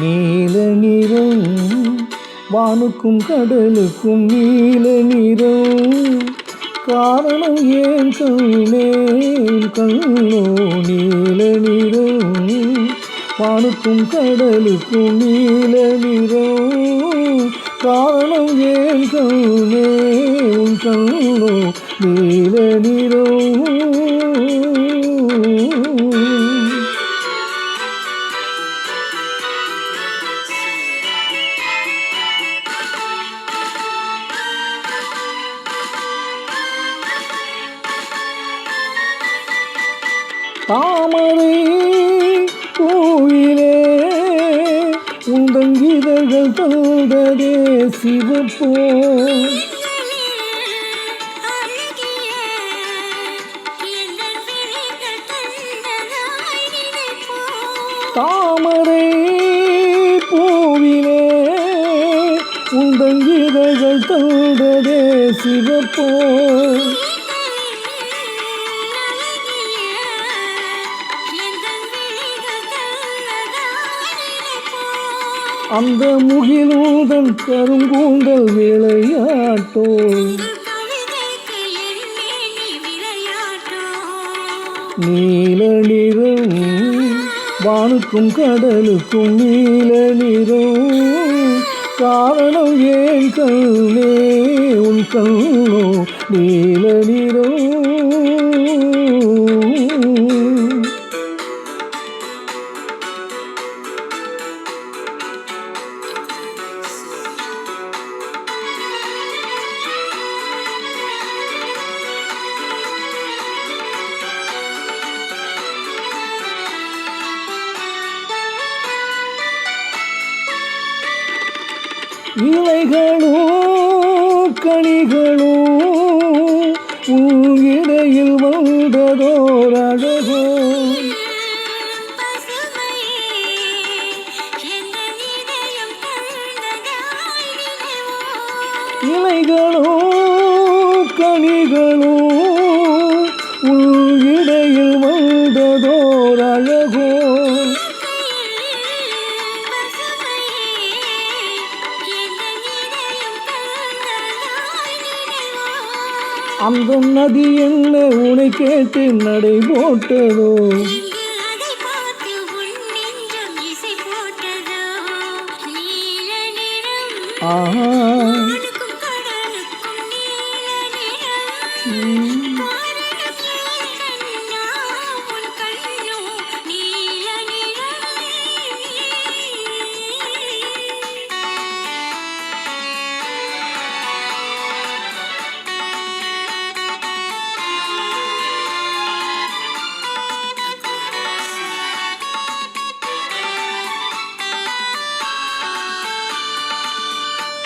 நீல நிறம் வானுக்கும் கடலுக்கும் நீல நிறம் காரணம் ஏன் கண்ணே கண்ணோ நீல நிறம் வானுக்கும் கடலுக்கும் நீல நிறம் காரணம் ஏன் கண்ணே உன் கண்ணோ நீல நிறம் தாமரை கோயிலே உந்தங்கிதர்கள் தந்ததே சிவப்போ. தாமரை பூவிலே உந்தங்கிதழ்கள் தந்ததே சிவப்போ. அந்த முகிலூதன் கருங்கூந்தல் விளையாட்டோ. நீல நிறம் வானுக்கும் கடலுக்கும் நீல நிறம் காரணம் ஏன் கல்லே உன் கல்லோ நீல நிறம் இலைகளோ கனிகளோ உங்கிடையில் வந்ததோர் அழகோ இலைகளும் கனிகளும் அந்த நதி என்ன உனை கேட்டு நடை போட்டதோ? ஆஹா.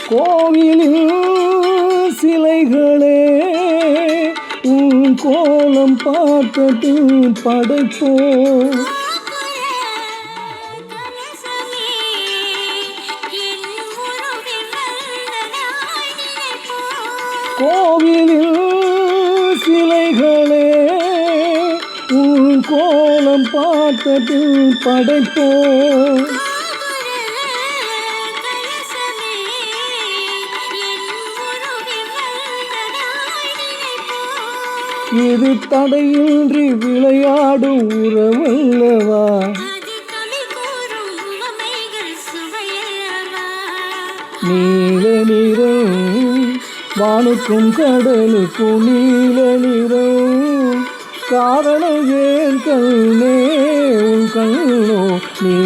கோவிலில் சிலைகளே உன் கோலம் பார்த்தது படைப்போ. கோவிலில் சிலைகளே உன் கோலம் பார்த்தது படைப்போ. இது தடையின்றி விளையாடும் உறவல்லவா? நீல நிறம் வானுக்கும் கடலுக்கும் நீல நிறம். காரணம் ஏன் கண்ணே உன் கண்ணோ நீ